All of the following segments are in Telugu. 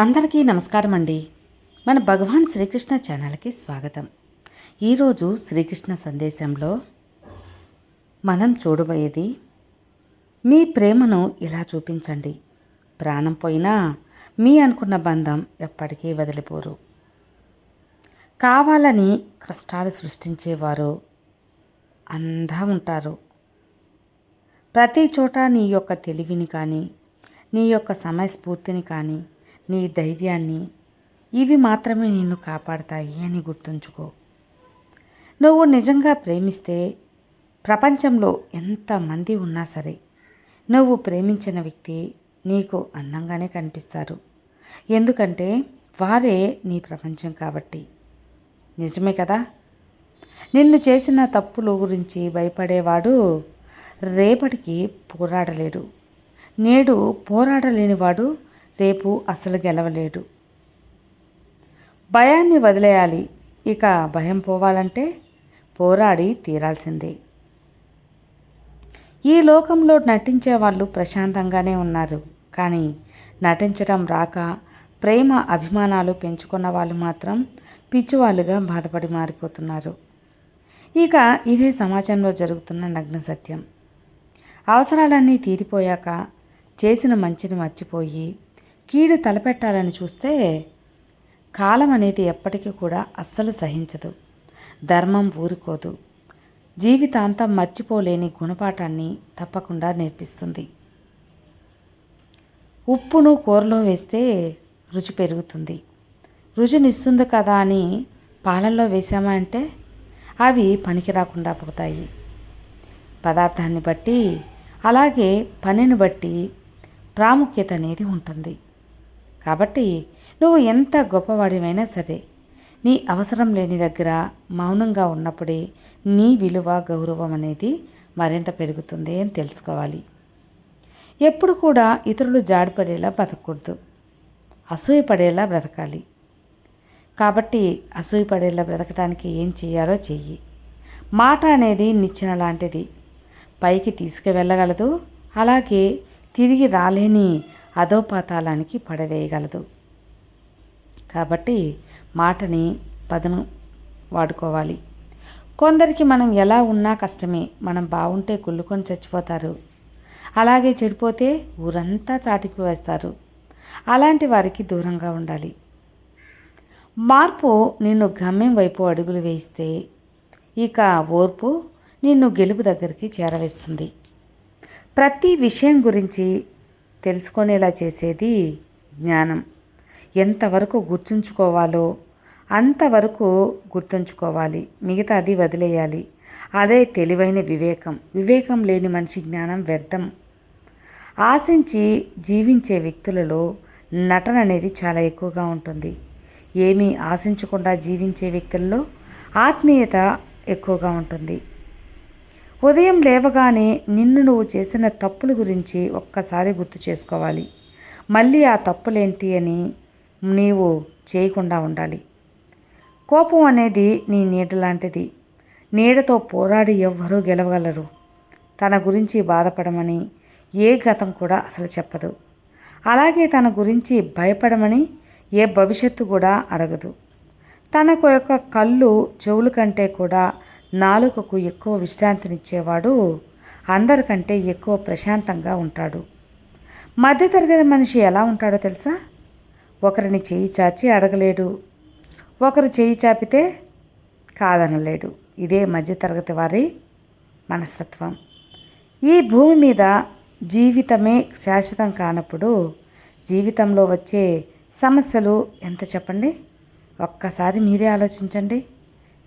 అందరికీ నమస్కారం అండి మన భగవాన్ శ్రీకృష్ణ ఛానల్కి స్వాగతం. ఈరోజు శ్రీకృష్ణ సందేశంలో మనం చూడబోయేది మీ ప్రేమను ఇలా చూపించండి. ప్రాణం పోయినా మీ అనుకున్న బంధం ఎప్పటికీ వదిలిపోరు. కావాలని కష్టాలు సృష్టించేవారు అందా ఉంటారు. ప్రతి చోట నీ యొక్క తెలివిని కానీ నీ యొక్క సమయస్ఫూర్తిని కానీ నీ ధైర్యాన్ని ఇవి మాత్రమే నిన్ను కాపాడతాయి అని గుర్తుంచుకో. నువ్వు నిజంగా ప్రేమిస్తే ప్రపంచంలో ఎంతమంది ఉన్నా సరే నువ్వు ప్రేమించిన వ్యక్తి నీకు అందంగానే కనిపిస్తారు. ఎందుకంటే వారే నీ ప్రపంచం కాబట్టి. నిజమే కదా? నిన్ను చేసిన తప్పుల గురించి భయపడేవాడు రేపటికి పోరాడలేడు. నేడు పోరాడలేనివాడు రేపు అసలు గెలవలేడు. భయాన్ని వదిలేయాలి. ఇక భయం పోవాలంటే పోరాడి తీరాల్సిందే. ఈ లోకంలో నటించే వాళ్ళు ప్రశాంతంగానే ఉన్నారు. కానీ నటించడం రాక ప్రేమ అభిమానాలు పెంచుకున్న వాళ్ళు మాత్రం పిచ్చివాళ్ళుగా బాధపడి మారిపోతున్నారు. ఇక ఇదే సమాజంలో జరుగుతున్న నగ్న సత్యం. అవసరాలన్నీ తీరిపోయాక చేసిన మంచిని మర్చిపోయి కీడు తలపెట్టాలని చూస్తే కాలం అనేది ఎప్పటికీ కూడా అస్సలు సహించదు. ధర్మం ఊరుకోదు. జీవితాంతం మర్చిపోలేని గుణపాఠాన్ని తప్పకుండా నేర్పిస్తుంది. ఉప్పును కూరలో వేస్తే రుచి పెరుగుతుంది. రుచినిస్తుంది కదా అని పాలల్లో వేసామా అంటే అవి పనికి రాకుండా పోతాయి. పదార్థాన్ని బట్టి అలాగే పనిని బట్టి ప్రాముఖ్యత అనేది ఉంటుంది. కాబట్టి నువ్వు ఎంత గొప్పవాడివైనా సరే నీ అవసరం లేని దగ్గర మౌనంగా ఉన్నప్పుడే నీ విలువ గౌరవం అనేది మరింత పెరుగుతుంది అని తెలుసుకోవాలి. ఎప్పుడు కూడా ఇతరులు జాడిపడేలా బతకూడదు అసూయపడేలా బ్రతకాలి. కాబట్టి అసూయపడేలా బ్రతకడానికి ఏం చేయాలో చెయ్యి. మాట అనేది నిచ్చెన లాంటిది. పైకి తీసుకువెళ్ళగలదు అలాగే తిరిగి రాలేని అధోపాతాలానికి పడవేయగలదు. కాబట్టి మాటని పదను వాడుకోవాలి. కొందరికి మనం ఎలా ఉన్నా కష్టమే. మనం బాగుంటే కుళ్ళుకొని చచ్చిపోతారు. అలాగే చెడిపోతే ఊరంతా చాటిపి వేస్తారు. అలాంటి వారికి దూరంగా ఉండాలి. మార్పు నిన్ను గమ్యం వైపు అడుగులు వేయిస్తే ఇక ఓర్పు నిన్ను గెలుపు దగ్గరికి చేరవేస్తుంది. ప్రతి విషయం గురించి తెలుసుకునేలా చేసేది జ్ఞానం. ఎంతవరకు గుర్తుంచుకోవాలో అంతవరకు గుర్తుంచుకోవాలి. మిగతాది వదిలేయాలి. అదే తెలివైన వివేకం. వివేకం లేని మనిషి జ్ఞానం వ్యర్థం. ఆశించి జీవించే వ్యక్తులలో నటన అనేది చాలా ఎక్కువగా ఉంటుంది. ఏమీ ఆశించకుండా జీవించే వ్యక్తుల్లో ఆత్మీయత ఎక్కువగా ఉంటుంది. ఉదయం లేవగానే నిన్ను నువ్వు చేసిన తప్పుల గురించి ఒక్కసారి గుర్తు చేసుకోవాలి. మళ్ళీ ఆ తప్పులేంటి అని నీవు చేయకుండా ఉండాలి. కోపం అనేది నీ నీడ లాంటిది. నీడతో పోరాడి ఎవ్వరూ గెలవగలరు. తన గురించి బాధపడమని ఏ గతం కూడా అసలు చెప్పదు. అలాగే తన గురించి భయపడమని ఏ భవిష్యత్తు కూడా అడగదు. తనకు యొక్క కళ్ళు చెవుల కంటే కూడా నాలుకకు ఎక్కువ విశ్రాంతినిచ్చేవాడు అందరికంటే ఎక్కువ ప్రశాంతంగా ఉంటాడు. మధ్యతరగతి మనిషి ఎలా ఉంటాడో తెలుసా? ఒకరిని చేయి చాచి అడగలేడు. ఒకరు చేయి చాపితే కాదనలేడు. ఇదే మధ్యతరగతి వారి మనస్తత్వం. ఈ భూమి మీద జీవితమే శాశ్వతం కానప్పుడు జీవితంలో వచ్చే సమస్యలు ఎంత చెప్పండి? ఒక్కసారి మీరే ఆలోచించండి.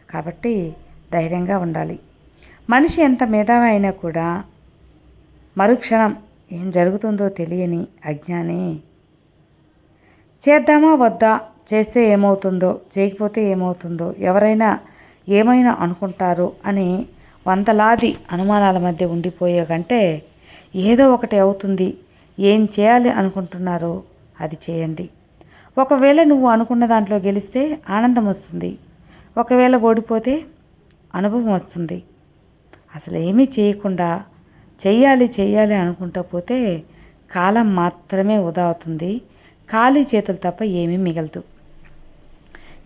కాబట్టి ధైర్యంగా ఉండాలి. మనిషి ఎంత మేధావి అయినా కూడా మరుక్షణం ఏం జరుగుతుందో తెలియని అజ్ఞాని. చేద్దామా వద్దా చేస్తే ఏమవుతుందో చేయకపోతే ఏమవుతుందో ఎవరైనా ఏమైనా అనుకుంటారు అని వందలాది అనుమానాల మధ్య ఉండిపోయే కంటే ఏదో ఒకటి అవుతుంది. ఏం చేయాలి అనుకుంటున్నారో అది చేయండి. ఒకవేళ నువ్వు అనుకున్న దాంట్లో గెలిస్తే ఆనందం వస్తుంది. ఒకవేళ ఓడిపోతే అనుభవం వస్తుంది. అసలు ఏమీ చేయకుండా చేయాలి చేయాలి అనుకుంటా పోతే కాలం మాత్రమే వృధా అవుతుంది. ఖాళీ చేతులు తప్ప ఏమీ మిగలదు.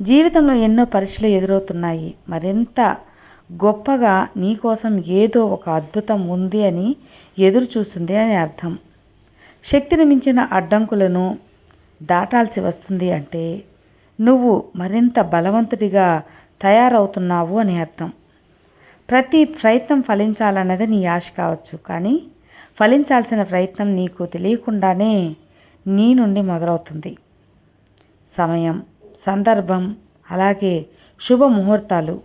జీవితంలో ఎన్నో పరీక్షలు ఎదురవుతున్నాయి. మరింత గొప్పగా నీకోసం ఏదో ఒక అద్భుతం ఉంది అని ఎదురు చూస్తుంది అని అర్థం. శక్తిని మించిన అడ్డంకులను దాటాల్సి వస్తుంది అంటే నువ్వు మరింత బలవంతుడిగా తయారవుతున్నావు అని అర్థం. ప్రతి ప్రయత్నం ఫలించాలన్నది నీ ఆశ కావచ్చు కానీ ఫలించాల్సిన ప్రయత్నం నీకు తెలియకుండానే నీ నుండి మొదలవుతుంది. సమయం సందర్భం అలాగే శుభ ముహూర్తాలు.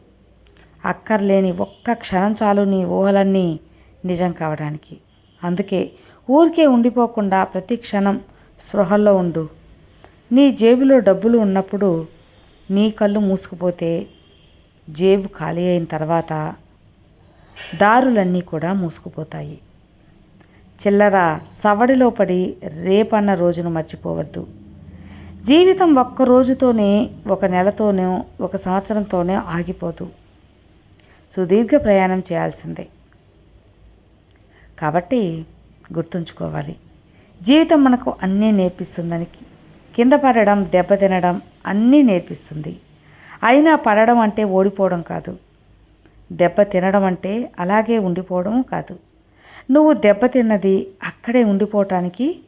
అక్కర్లేని ఒక్క క్షణం చాలు నీ ఊహలన్నీ నిజం కావడానికి. అందుకే ఊరికే ఉండిపోకుండా ప్రతి క్షణం స్పృహల్లో ఉండు. నీ జేబులో డబ్బులు ఉన్నప్పుడు నీ కళ్ళు మూసుకుపోతే జేబు ఖాళీ అయిన తర్వాత దారులన్నీ కూడా మూసుకుపోతాయి. చిల్లర సవడిలో పడి రేపన్న రోజును మర్చిపోవద్దు. జీవితం ఒక్క రోజుతోనే ఒక నెలతోనే ఒక సంవత్సరంతోనే ఆగిపోదు. సుదీర్ఘ ప్రయాణం చేయాల్సిందే. కాబట్టి గుర్తుంచుకోవాలి. జీవితం మనకు అన్నీ నేర్పిస్తుందని కింద పడడం దెబ్బతినడం అన్నీ నేర్పిస్తుంది. అయినా పడడం అంటే ఓడిపోవడం కాదు. దెబ్బ తినడం అంటే అలాగే ఉండిపోవడం కాదు. నువ్వు దెబ్బతిన్నది అక్కడే ఉండిపోవటానికి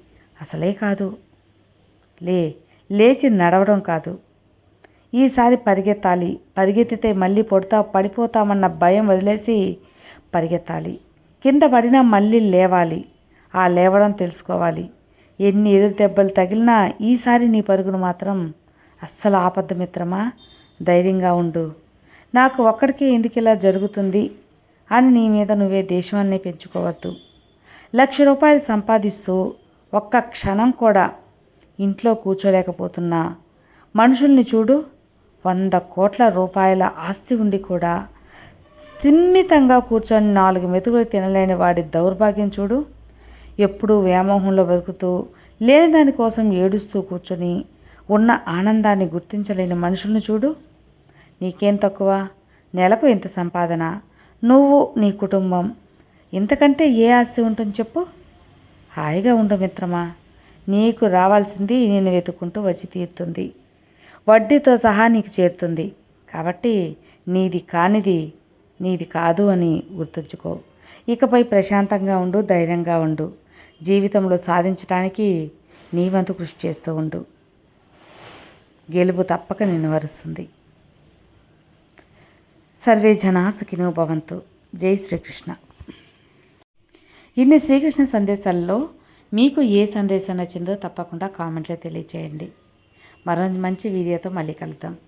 అసలే కాదు. లే లేచి నడవడం కాదు. ఈసారి పరిగెత్తాలి. పరిగెత్తితే మళ్ళీ పొడతా పడిపోతామన్న భయం వదిలేసి పరిగెత్తాలి. కింద పడినా మళ్ళీ లేవాలి. ఆ లేవడం తెలుసుకోవాలి. ఎన్ని ఎదురు దెబ్బలు తగిలినా ఈసారి నీ పరుగును మాత్రం అస్సలు ఆపద్దు మిత్రమా? ధైర్యంగా ఉండు. నాకు ఒక్కడికే ఎందుకు ఇలా జరుగుతుంది? అని నీ మీద నువ్వే దేశాన్ని పెంచుకోవద్దు. లక్ష రూపాయలు సంపాదిస్తూ ఒక్క క్షణం కూడా ఇంట్లో కూర్చోలేకపోతున్నా. మనుషుల్ని చూడు వంద కోట్ల రూపాయల ఆస్తి ఉండి కూడా స్థిమితంగా కూర్చొని నాలుగు మెతుకులు తినలేని వాడి దౌర్భాగ్యం చూడు. ఎప్పుడూ వ్యామోహంలో బతుకుతూ లేని దానికోసం ఏడుస్తూ కూర్చొని ఉన్న ఆనందాన్ని గుర్తించలేని మనుషులను చూడు. నీకేం తక్కువ? నెలకు ఇంత సంపాదన. నువ్వు నీ కుటుంబం. ఇంతకంటే ఏ ఆస్తి ఉంటుంది చెప్పు. హాయిగా ఉండు మిత్రమా. నీకు రావాల్సింది నేను వెతుక్కుంటూ వచ్చి తీరుతుంది. వడ్డీతో సహా నీకు చేరుతుంది. కాబట్టి నీది కానిది నీది కాదు అని గుర్తుంచుకో. ఇకపై ప్రశాంతంగా ఉండు ధైర్యంగా ఉండు. జీవితంలో సాధించడానికి నీ వంతు కృషి చేస్తూ ఉండు. గెలుపు తప్పక నిన్ను వరుస్తుంది సర్వే జనా సుఖినో భవంతు. జై శ్రీకృష్ణ. ఇన్ని శ్రీకృష్ణ సందేశాల్లో మీకు ఏ సందేశం నచ్చిందో తప్పకుండా కామెంట్లో తెలియచేయండి. మరో మంచి వీడియోతో మళ్ళీ కలుద్దాం.